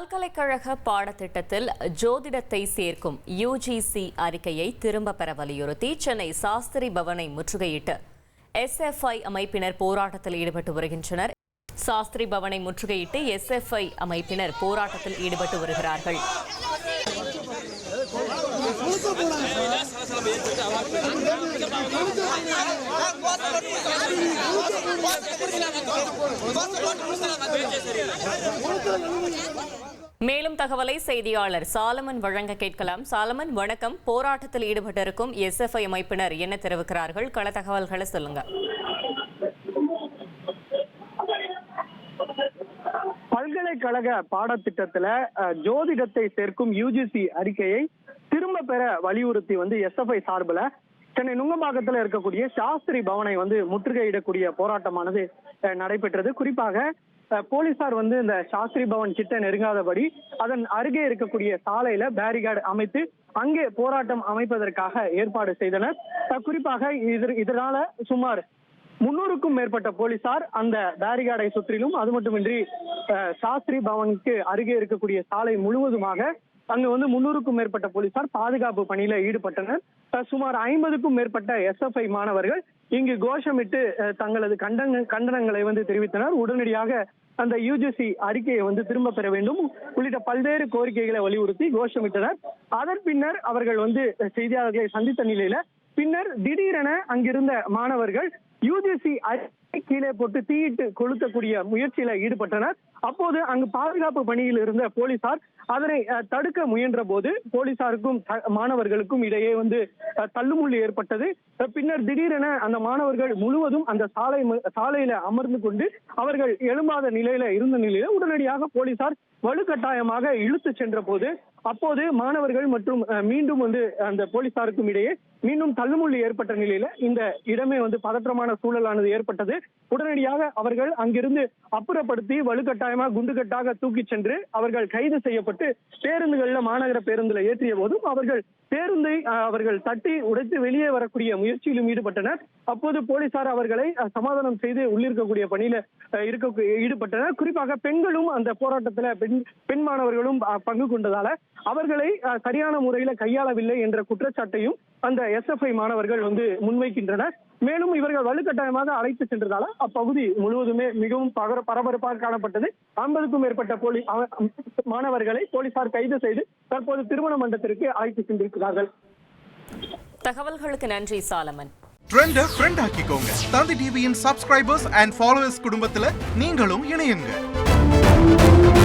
பல்கலைக்கழக பாடத்திட்டத்தில் ஜோதிடத்தை சேர்க்கும் யுஜிசி அறிக்கையை திரும்ப பெற வலியுறுத்தி சென்னை சாஸ்திரி பவனை முற்றுகையிட்டு எஸ்எஃப்ஐ அமைப்பினர் போராட்டத்தில் ஈடுபட்டு வருகின்றனர். சாஸ்திரி பவனை முற்றுகையிட்டு எஸ்எஃப்ஐ அமைப்பினர் போராட்டத்தில் ஈடுபட்டு வருகிறார்கள். தகவலை செய்தியாளர் சாலமன் வழங்க கேட்கலாம். சாலமன் வணக்கம். போராட்டத்தில் ஈடுபட்டிருக்கும் எஸ்எஃப்ஐ அமைப்பினர் என்ன தெரிவிக்கிறார்கள்? கள தகவல்களை சொல்லுங்க. பல்கலைக்கழக பாடத்திட்டத்துல ஜோதிடத்தை சேர்க்கும் யூஜிசி அறிக்கையை திரும்ப பெற வலியுறுத்தி வந்து எஸ்எஃப்ஐ சார்பில் சென்னை நுங்கம்பாக்கத்தில் இருக்கக்கூடிய சாஸ்திரி பவனை வந்து முற்றுகையிடக்கூடிய போராட்டமானது நடைபெற்றது. குறிப்பாக போலீசார் வந்து இந்த சாஸ்திரி பவன் கிட்ட நெருங்காதபடி அதன் அருகே இருக்கக்கூடிய சாலையில பேரிகார்டு அமைத்து அங்கே போராட்டம் அமைப்பதற்காக ஏற்பாடு செய்தனர். குறிப்பாக இது இதனால சுமார் முன்னூறுக்கும் மேற்பட்ட போலீசார் அந்த பேரிகார்டை சுற்றிலும் அது மட்டுமின்றி அஹ், சாஸ்திரி பவனுக்கு அருகே இருக்கக்கூடிய சாலை முழுவதுமாக அங்கு வந்து முன்னூறுக்கும் மேற்பட்ட போலீசார் பாதுகாப்பு பணியில ஈடுபட்டனர். சுமார் ஐம்பதுக்கும் மேற்பட்ட எஸ்எஃப்ஐ மாணவர்கள் இங்கு கோஷமிட்டு தங்களது கண்டன கண்டனங்களை வந்து தெரிவித்தனர். உடனடியாக அந்த யூஜிசி அறிக்கையை வந்து திரும்ப பெற வேண்டும். உள்ளிட்ட பல்வேறு கோரிக்கைகளை வலியுறுத்தி கோஷமிட்டனர். அதன் பின்னர் அவர்கள் வந்து செய்தியாளர்களை சந்தித்த நிலையில பின்னர் திடீரென அங்கிருந்த மாணவர்கள் யூஜிசி கீழே போட்டு தீயிட்டு கொளுத்தக்கூடிய முயற்சியில ஈடுபட்டனர். அப்போது அங்கு பாதுகாப்பு பணியில் இருந்த போலீசார் அதனை தடுக்க முயன்ற போது போலீசாருக்கும் த- மாணவர்களுக்கும் இடையே வந்து தள்ளுமுள்ளு ஏற்பட்டது. பின்னர் திடீரென அந்த மாணவர்கள் முழுவதும் அந்த சாலை சாலையில அமர்ந்து கொண்டு அவர்கள் எழும்பாத நிலையில இருந்த நிலையில உடனடியாக போலீசார் வலுக்கட்டாயமாக இழுத்து சென்ற போது அப்போது மாணவர்கள் மற்றும் மீண்டும் வந்து அந்த போலீசாருக்கும் இடையே மீண்டும் தள்ளுமுள்ளு ஏற்பட்ட நிலையில இந்த இடமே வந்து பதற்றமான சூழலானது ஏற்பட்டது. உடனடியாக அவர்கள் அங்கிருந்து அப்புறப்படுத்தி வலுக்கட்டாயமாக குண்டுகட்டாக தூக்கிச் சென்று அவர்கள் கைது செய்யப்பட்டு பேருந்துகள்ல மாநகர பேருந்துல ஏற்றிய போதும் அவர்கள் பேருந்தை அவர்கள் தட்டி உடைத்து வெளியே வரக்கூடிய முயற்சியிலும் ஈடுபட்டனர். அப்போது போலீசார் அவர்களை சமாதானம் செய்து உள்ளிருக்கக்கூடிய பணியில இருக்க ஈடுபட்டனர். குறிப்பாக பெண்களும் அந்த போராட்டத்துல பெண் பெண் மாணவர்களும் பங்கு கொண்டதால அவர்களை சரியான முறையில கையாளவில்லை என்ற குற்றச்சாட்டையும் அந்த எஸ்எஃப்ஐ மாணவர்கள் வந்து முன்வைக்கின்றனர். மேலும் இவர்கள் வலுக்கட்டாயமாக அழைத்து சென்றதால அப்பகுதி முழுவதுமே மிகவும் பகர- பரபரப்பாக காணப்பட்டது. ஐம்பதுக்கும் மேற்பட்ட போலி அவ- மாணவர்களை போலீசார் கைது செய்து தற்போது திருமண மண்டபத்திற்கு அழைத்து சென்றிருக்கிறார்கள். தகவல்களுக்கு நன்றி சாலமன். ட்ரெண்ட ஃப்ரெண்ட் ஆக்கிக்கோங்க. தந்தி டிவியின் சப்ஸ்கிரைபர்ஸ் அண்ட் ஃபாலோவர்ஸ் குடும்பத்துல நீங்களும் இணையுங்க.